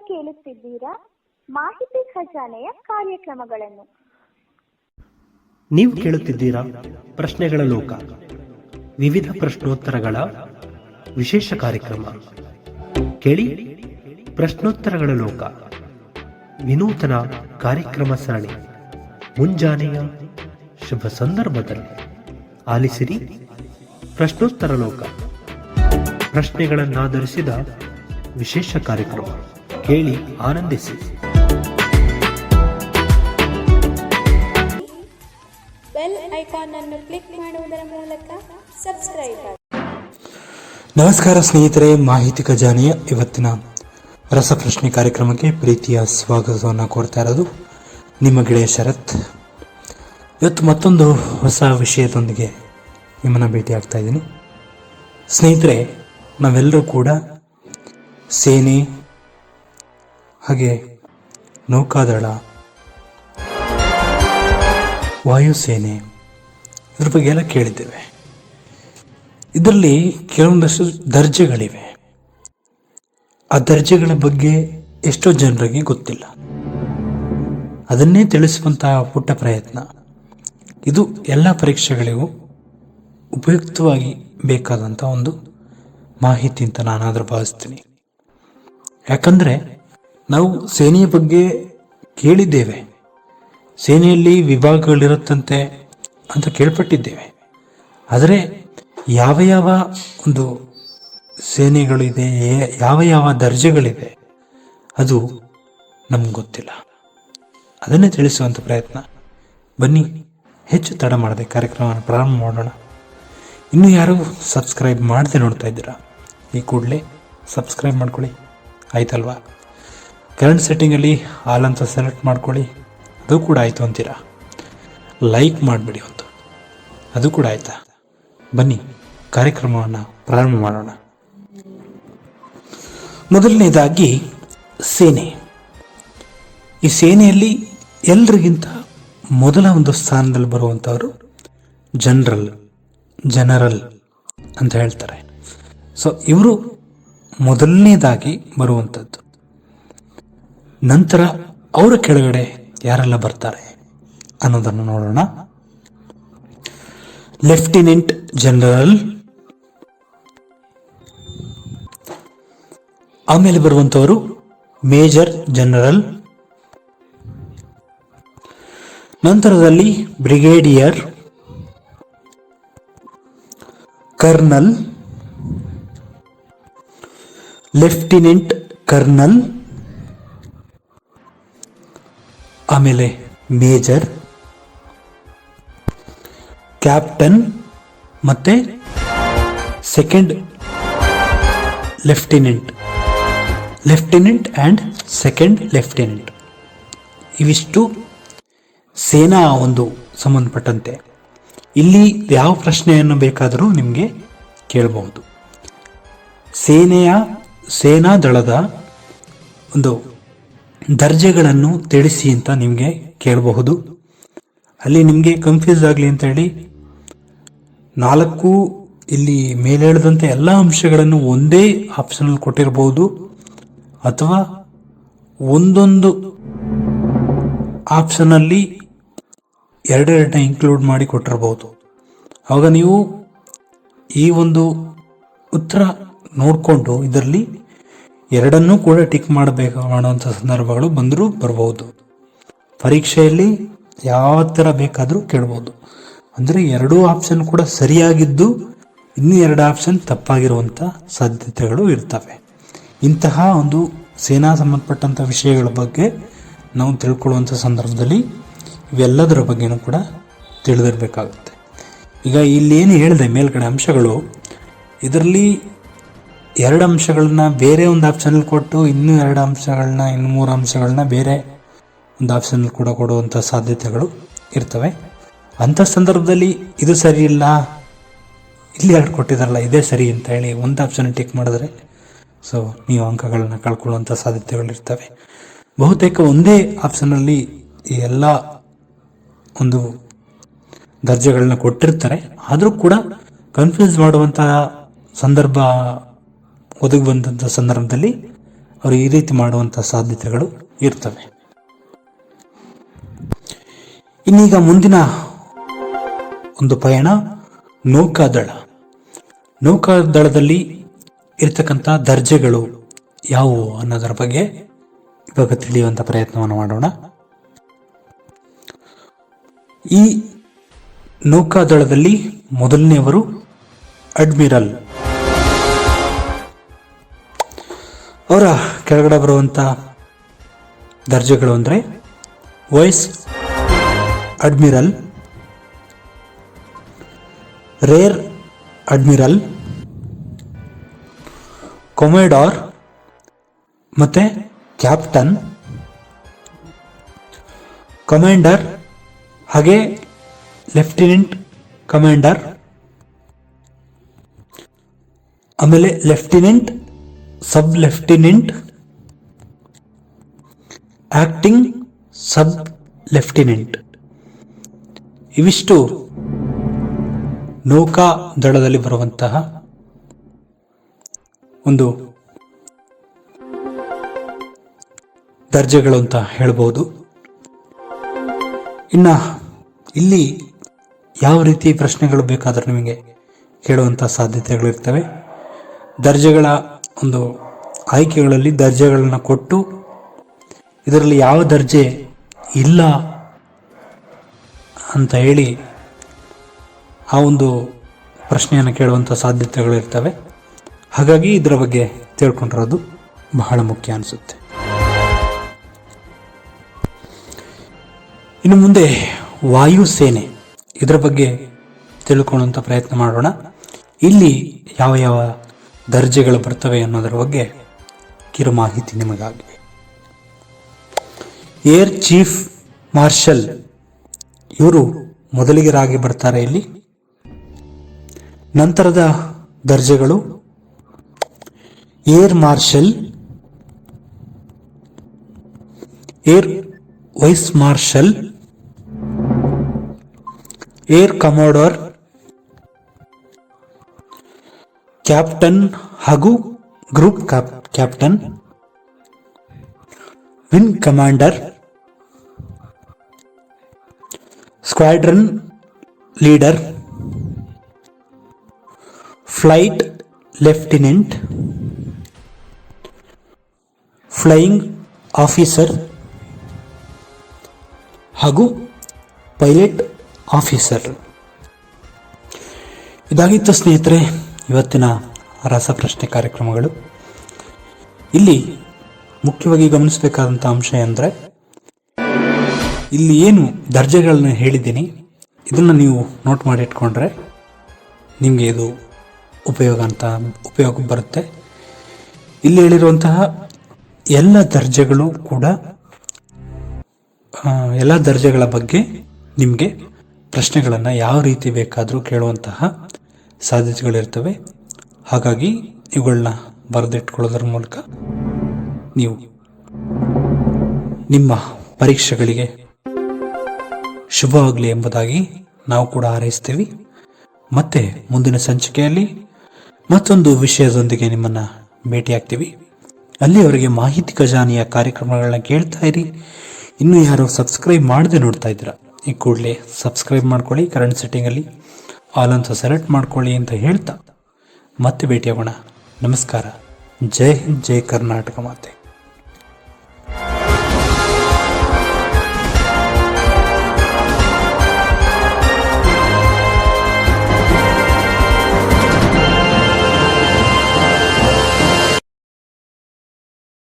ಕೇಳುತ್ತಿದ್ದೀರಾ? ಮಾಹಿತಿ ಖಜಾನೆಯ ಕಾರ್ಯಕ್ರಮಗಳನ್ನು. ನೀವು ಕೇಳುತ್ತಿದ್ದೀರಾ? ಪ್ರಶ್ನೆಗಳ ಲೋಕ. ವಿವಿಧ ಪ್ರಶ್ನೋತ್ತರಗಳ ವಿಶೇಷ ಕಾರ್ಯಕ್ರಮ. ಕೇಳಿ ಪ್ರಶ್ನೋತ್ತರಗಳ ಲೋಕ. ವಿನೂತನ ಕಾರ್ಯಕ್ರಮ ಸರಣಿ. ಮುಂಜಾನೆಯ ಶುಭ ಸಂದರ್ಭದಲ್ಲಿ. ಆಲಿಸಿರಿ. ಪ್ರಶ್ನೋತ್ತರ ಲೋಕ. ಪ್ರಶ್ನೆಗಳನ್ನಾಧರಿಸಿದ ವಿಶೇಷ ಕಾರ್ಯಕ್ರಮ. ಕೇಳಿ ಆನಂದಿಸಿ. ಬೆಲ್ ಐಕಾನ್ ಅನ್ನು ಕ್ಲಿಕ್ ಮಾಡುವುದರ ಮೂಲಕ ಸಬ್ಸ್ಕ್ರೈಬ್ ಆಗಿ. ನಮಸ್ಕಾರ ಸ್ನೇಹಿತರೆ ಮಾಹಿತಿ ಖಜಾನೆಯ ಇವತ್ತಿನ ರಸಪ್ರಶ್ನೆ ಕಾರ್ಯಕ್ರಮಕ್ಕೆ ಪ್ರೀತಿಯ ಸ್ವಾಗತವನ್ನು ಕೊಡ್ತಾ ಇರೋದು ನಿಮ್ಮ ಗೆಳೆಯ ಶರತ್. ಇವತ್ತು ಮತ್ತೊಂದು ಹೊಸ ವಿಷಯದೊಂದಿಗೆ ನಿಮ್ಮನ್ನು ಭೇಟಿ ಆಗ್ತಾ ಇದ್ದೀನಿ. ಸ್ನೇಹಿತರೆ ನಾವೆಲ್ಲರೂ ಕೂಡ ಸೇನೆ ಹಾಗೆ ನೌಕಾದಳ, ವಾಯುಸೇನೆ ಇದ್ರ ಬಗ್ಗೆ ಎಲ್ಲ ಕೇಳಿದ್ದೇವೆ. ಇದರಲ್ಲಿ ಕೆಲವೊಂದಷ್ಟು ದರ್ಜೆಗಳಿವೆ. ಆ ದರ್ಜೆಗಳ ಬಗ್ಗೆ ಎಷ್ಟೋ ಜನರಿಗೆ ಗೊತ್ತಿಲ್ಲ. ಅದನ್ನೇ ತಿಳಿಸುವಂತಹ ಪುಟ್ಟ ಪ್ರಯತ್ನ. ಇದು ಎಲ್ಲ ಪರೀಕ್ಷೆಗಳಿಗೂ ಉಪಯುಕ್ತವಾಗಿ ಬೇಕಾದಂಥ ಒಂದು ಮಾಹಿತಿ ಅಂತ ನಾನಾದರೂ ಭಾವಿಸ್ತೀನಿ. ಯಾಕಂದರೆ ನಾವು ಸೇನೆಯ ಬಗ್ಗೆ ಕೇಳಿದ್ದೇವೆ. ಸೇನೆಯಲ್ಲಿ ವಿಭಾಗಗಳಿರುತ್ತಂತೆ ಅಂತ ಕೇಳ್ಪಟ್ಟಿದ್ದೇವೆ. ಆದರೆ ಯಾವ ಯಾವ ಒಂದು ಸೇನೆಗಳಿದೆ, ಯಾವ ಯಾವ ದರ್ಜೆಗಳಿದೆ, ಅದು ನಮ್ಗೆ ಗೊತ್ತಿಲ್ಲ. ಅದನ್ನೇ ತಿಳಿಸುವಂಥ ಪ್ರಯತ್ನ. ಬನ್ನಿ, ಹೆಚ್ಚು ತಡ ಮಾಡದೆ ಕಾರ್ಯಕ್ರಮವನ್ನು ಪ್ರಾರಂಭ ಮಾಡೋಣ. ಇನ್ನೂ ಯಾರು ಸಬ್ಸ್ಕ್ರೈಬ್ ಮಾಡದೆ ನೋಡ್ತಾ ಇದ್ದೀರಾ, ಈ ಕೂಡಲೇ ಸಬ್ಸ್ಕ್ರೈಬ್ ಮಾಡ್ಕೊಳ್ಳಿ. ಆಯ್ತಲ್ವಾ? ಕರೆಂಟ್ ಸೆಟ್ಟಿಂಗಲ್ಲಿ ಆಲ್ ಅಂತ ಸೆಲೆಕ್ಟ್ ಮಾಡ್ಕೊಳ್ಳಿ, ಅದು ಕೂಡ ಆಯಿತು ಅಂತೀರಾ? ಲೈಕ್ ಮಾಡಿಬಿಡಿ ಒಂದು. ಅದು ಕೂಡ ಆಯಿತಾ? ಬನ್ನಿ, ಕಾರ್ಯಕ್ರಮವನ್ನು ಪ್ರಾರಂಭ ಮಾಡೋಣ. ಮೊದಲನೇದಾಗಿ ಸೇನೆ. ಈ ಸೇನೆಯಲ್ಲಿ ಎಲ್ರಿಗಿಂತ ಮೊದಲ ಒಂದು ಸ್ಥಾನದಲ್ಲಿ ಬರುವಂಥವರು ಜನರಲ್ ಜನರಲ್ ಅಂತ ಹೇಳ್ತಾರೆ. ಸೊ ಇವರು ಮೊದಲನೇದಾಗಿ ಬರುವಂಥದ್ದು. ನಂತರ ಅವರ ಕೆಳಗಡೆ ಯಾರೆಲ್ಲ ಬರ್ತಾರೆ ಅನ್ನೋದನ್ನು ನೋಡೋಣ. ಲೆಫ್ಟಿನೆಂಟ್ ಜನರಲ್, ಆಮೇಲೆ ಬರುವಂತವರು ಮೇಜರ್ ಜನರಲ್, ನಂತರದಲ್ಲಿ ಬ್ರಿಗೇಡಿಯರ್, ಕರ್ನಲ್, ಲೆಫ್ಟಿನೆಂಟ್ ಕರ್ನಲ್ ಆಮೇಲೆ ಮೇಜರ್, ಕ್ಯಾಪ್ಟನ್ ಮತ್ತೆ second lieutenant. Lieutenant and second lieutenant. ಇವಿಷ್ಟು ಸೇನಾ ಒಂದು ಸಂಬಂಧಪಟ್ಟಂತೆ. ಇಲ್ಲಿ ಯಾವ ಪ್ರಶ್ನೆಯನ್ನು ಬೇಕಾದರೂ ನಿಮಗೆ ಕೇಳಬಹುದು. ಸೇನೆಯ, ಸೇನಾ ದಳದ ಒಂದು ದರ್ಜೆಗಳನ್ನು ತಿಳಿಸಿ ಅಂತ ನಿಮಗೆ ಕೇಳಬಹುದು. ಅಲ್ಲಿ ನಿಮಗೆ ಕನ್ಫ್ಯೂಸ್ ಆಗಲಿ ಅಂತ ಹೇಳಿ ನಾಲ್ಕು ಇಲ್ಲಿ ಮೇಲೆ ಹೇಳಿದಂತೆ ಎಲ್ಲ ಅಂಶಗಳನ್ನು ಒಂದೇ ಆಪ್ಷನಲ್ಲಿ ಕೊಟ್ಟಿರಬಹುದು ಅಥವಾ ಒಂದೊಂದು ಆಪ್ಷನಲ್ಲಿ ಎರಡೆರಡನ್ನ ಇನ್ಕ್ಲೂಡ್ ಮಾಡಿ ಕೊಟ್ಟಿರಬಹುದು ಆವಾಗ ನೀವು ಈ ಒಂದು ಉತ್ತರ ನೋಡಿಕೊಂಡು ಇದರಲ್ಲಿ ಎರಡನ್ನೂ ಕೂಡ ಟಿಕ್ ಮಾಡಬೇಕು ಮಾಡುವಂಥ ಸಂದರ್ಭಗಳು ಬಂದರೂ ಬರಬಹುದು ಪರೀಕ್ಷೆಯಲ್ಲಿ ಯಾವ ಥರ ಬೇಕಾದರೂ ಕೇಳ್ಬೋದು. ಅಂದರೆ ಎರಡೂ ಆಪ್ಷನ್ ಕೂಡ ಸರಿಯಾಗಿದ್ದು ಇನ್ನೂ ಎರಡು ಆಪ್ಷನ್ ತಪ್ಪಾಗಿರುವಂಥ ಸಾಧ್ಯತೆಗಳು ಇರ್ತವೆ. ಇಂತಹ ಒಂದು ಸೇನಾ ಸಂಬಂಧಪಟ್ಟಂಥ ವಿಷಯಗಳ ಬಗ್ಗೆ ನಾವು ತಿಳ್ಕೊಳ್ಳುವಂಥ ಸಂದರ್ಭದಲ್ಲಿ ಇವೆಲ್ಲದರ ಬಗ್ಗೆನೂ ಕೂಡ ತಿಳಿದಿರಬೇಕಾಗುತ್ತೆ. ಈಗ ಇಲ್ಲಿ ಏನು ಹೇಳಿದೆ ಮೇಲ್ಗಡೆ ಅಂಶಗಳು, ಇದರಲ್ಲಿ ಎರಡು ಅಂಶಗಳನ್ನ ಬೇರೆ ಒಂದು ಆಪ್ಷನಲ್ಲಿ ಕೊಟ್ಟು ಇನ್ನೂ ಎರಡು ಅಂಶಗಳನ್ನ, ಇನ್ನು ಮೂರು ಅಂಶಗಳನ್ನ ಬೇರೆ ಒಂದು ಆಪ್ಷನಲ್ಲಿ ಕೂಡ ಕೊಡುವಂಥ ಸಾಧ್ಯತೆಗಳು ಇರ್ತವೆ. ಅಂಥ ಸಂದರ್ಭದಲ್ಲಿ ಇದು ಸರಿ ಇಲ್ಲ, ಇಲ್ಲಿ ಎರಡು ಕೊಟ್ಟಿದ್ದಾರಲ್ಲ, ಇದೇ ಸರಿ ಅಂತ ಹೇಳಿ ಒಂದು ಆಪ್ಷನ್ ಟಿಕ್ ಮಾಡಿದ್ರೆ ಸೊ ನೀವು ಅಂಕಗಳನ್ನ ಕಳ್ಕೊಳ್ಳುವಂಥ ಸಾಧ್ಯತೆಗಳಿರ್ತವೆ ಬಹುತೇಕ ಒಂದೇ ಆಪ್ಷನಲ್ಲಿ ಈ ಎಲ್ಲ ಒಂದು ದರ್ಜೆಗಳನ್ನ ಕೊಟ್ಟಿರ್ತಾರೆ. ಆದರೂ ಕೂಡ ಕನ್ಫ್ಯೂಸ್ ಮಾಡುವಂತಹ ಸಂದರ್ಭ ಒದಗಿ ಬಂದಂಥ ಸಂದರ್ಭದಲ್ಲಿ ಅವರು ಈ ರೀತಿ ಮಾಡುವಂಥ ಸಾಧ್ಯತೆಗಳು ಇರ್ತವೆ. ಇನ್ನೀಗ ಮುಂದಿನ ಒಂದು ಪಯಣ ನೌಕಾದಳ. ನೌಕಾದಳದಲ್ಲಿ ಇರ್ತಕ್ಕಂಥ ದರ್ಜೆಗಳು ಯಾವುವು ಅನ್ನೋದರ ಬಗ್ಗೆ ಇವಾಗ ತಿಳಿಯುವಂಥ ಪ್ರಯತ್ನವನ್ನು ಮಾಡೋಣ. ಈ ನೌಕಾದಳದಲ್ಲಿ ಮೊದಲನೆಯವರು ಅಡ್ಮಿರಲ್ ಅವರ ಕೆಳಗಡೆ ಬರುವಂಥ ದರ್ಜೆಗಳು ಅಂದರೆ vice admiral, rear admiral, commodore ಮತ್ತು ಕ್ಯಾಪ್ಟನ್, ಕಮಾಂಡರ್ ಹಾಗೆ ಲೆಫ್ಟಿನೆಂಟ್ ಕಮಾಂಡರ್, ಆಮೇಲೆ lieutenant sub lieutenant acting sub lieutenant ಇವಿಷ್ಟು ನೌಕಾ ದಳದಲ್ಲಿ ಬರುವಂತಹ ಒಂದು ದರ್ಜೆಗಳು ಅಂತ ಹೇಳ್ಬೋದು. ಇನ್ನು ಇಲ್ಲಿ ಯಾವ ರೀತಿ ಪ್ರಶ್ನೆಗಳು ಬೇಕಾದರೂ ನಿಮಗೆ ಕೇಳುವಂಥ ಸಾಧ್ಯತೆಗಳಿರ್ತವೆ ದರ್ಜೆಗಳ ಒಂದು ಆಯ್ಕೆಗಳಲ್ಲಿ ದರ್ಜೆಗಳನ್ನು ಕೊಟ್ಟು ಇದರಲ್ಲಿ ಯಾವ ದರ್ಜೆ ಇಲ್ಲ ಅಂತ ಹೇಳಿ ಆ ಒಂದು ಪ್ರಶ್ನೆಯನ್ನು ಕೇಳುವಂಥ ಸಾಧ್ಯತೆಗಳಿರ್ತವೆ. ಹಾಗಾಗಿ ಇದರ ಬಗ್ಗೆ ತಿಳ್ಕೊಂಡಿರೋದು ಬಹಳ ಮುಖ್ಯ ಅನಿಸುತ್ತೆ. ಇನ್ನು ಮುಂದೆ ವಾಯುಸೇನೆ ಇದರ ಬಗ್ಗೆ ತಿಳ್ಕೊಳ್ಳುವಂಥ ಪ್ರಯತ್ನ ಮಾಡೋಣ. ಇಲ್ಲಿ ಯಾವ ಯಾವ ದರ್ಜೆಗಳು ಬರ್ತವೆ ಅನ್ನೋದರ ಬಗ್ಗೆ ಕಿರು ಮಾಹಿತಿ ನಿಮಗಾಗಿದೆ ಏರ್ ಚೀಫ್ ಮಾರ್ಷಲ್ ಇವರು ಮೊದಲಿಗರಾಗಿ ಬರ್ತಾರೆ ಇಲ್ಲಿ. ನಂತರದ ದರ್ಜೆಗಳು air marshal, air vice marshal, air commodore captain ಹಾಗೂ group cap captain wing commander, squadron leader, flight lieutenant, flying officer ಹಾಗೂ ಪೈಲಟ್ ಆಫೀಸರ್. ಇದಾಗಿತ್ತು ಸ್ನೇಹಿತರೆ ಇವತ್ತಿನ ರಸಪ್ರಶ್ನೆ ಕಾರ್ಯಕ್ರಮಗಳು. ಇಲ್ಲಿ ಮುಖ್ಯವಾಗಿ ಗಮನಿಸಬೇಕಾದಂಥ ಅಂಶ ಎಂದರೆ, ಇಲ್ಲಿ ಏನು ದರ್ಜೆಗಳನ್ನು ಹೇಳಿದ್ದೀನಿ, ಇದನ್ನು ನೀವು ನೋಟ್ ಮಾಡಿ ಇಟ್ಕೊಂಡ್ರೆ ನಿಮಗೆ ಇದು ಉಪಯೋಗ ಅಂತ ಉಪಯೋಗ ಬರುತ್ತೆ. ಇಲ್ಲಿ ಹೇಳಿರುವಂತಹ ಎಲ್ಲ ದರ್ಜೆಗಳು ಕೂಡ ಎಲ್ಲ ದರ್ಜೆಗಳ ಬಗ್ಗೆ ನಿಮಗೆ ಪ್ರಶ್ನೆಗಳನ್ನು ಯಾವ ರೀತಿ ಬೇಕಾದರೂ ಕೇಳುವಂತಹ ಸಾಧ್ಯತೆಗಳಿರ್ತವೆ. ಹಾಗಾಗಿ ಇವುಗಳನ್ನ ಬರೆದಿಟ್ಕೊಳ್ಳೋದ್ರ ಮೂಲಕ ನೀವು ನಿಮ್ಮ ಪರೀಕ್ಷೆಗಳಿಗೆ ಶುಭವಾಗಲಿ ಎಂಬುದಾಗಿ ನಾವು ಕೂಡ ಹಾರೈಸ್ತೀವಿ. ಮತ್ತೆ ಮುಂದಿನ ಸಂಚಿಕೆಯಲ್ಲಿ ಮತ್ತೊಂದು ವಿಷಯದೊಂದಿಗೆ ನಿಮ್ಮನ್ನು ಭೇಟಿಯಾಗ್ತೀವಿ. ಅಲ್ಲಿಯವರೆಗೆ ಮಾಹಿತಿ ಖಜಾನೆಯ ಕಾರ್ಯಕ್ರಮಗಳನ್ನ ಕೇಳ್ತಾ ಇರಿ. ಇನ್ನೂ ಯಾರು ಸಬ್ಸ್ಕ್ರೈಬ್ ಮಾಡದೆ ನೋಡ್ತಾ ಇದ್ದೀರಾ, ಈ ಕೂಡಲೇ ಸಬ್ಸ್ಕ್ರೈಬ್ ಮಾಡ್ಕೊಳ್ಳಿ. ಕರೆಂಟ್ ಸೆಟ್ಟಿಂಗಲ್ಲಿ ಆಲ್ ಸೆಲೆಕ್ಟ್ ಮಾಡ್ಕೊಳ್ಳಿ ಅಂತ ಹೇಳ್ತಾ. ಮತ್ತೆ ಭೇಟಿಯಾಗೋಣ. ನಮಸ್ಕಾರ. ಜೈ ಹಿಂದ್ ಜೈ ಕರ್ನಾಟಕ ಮಾತೆ.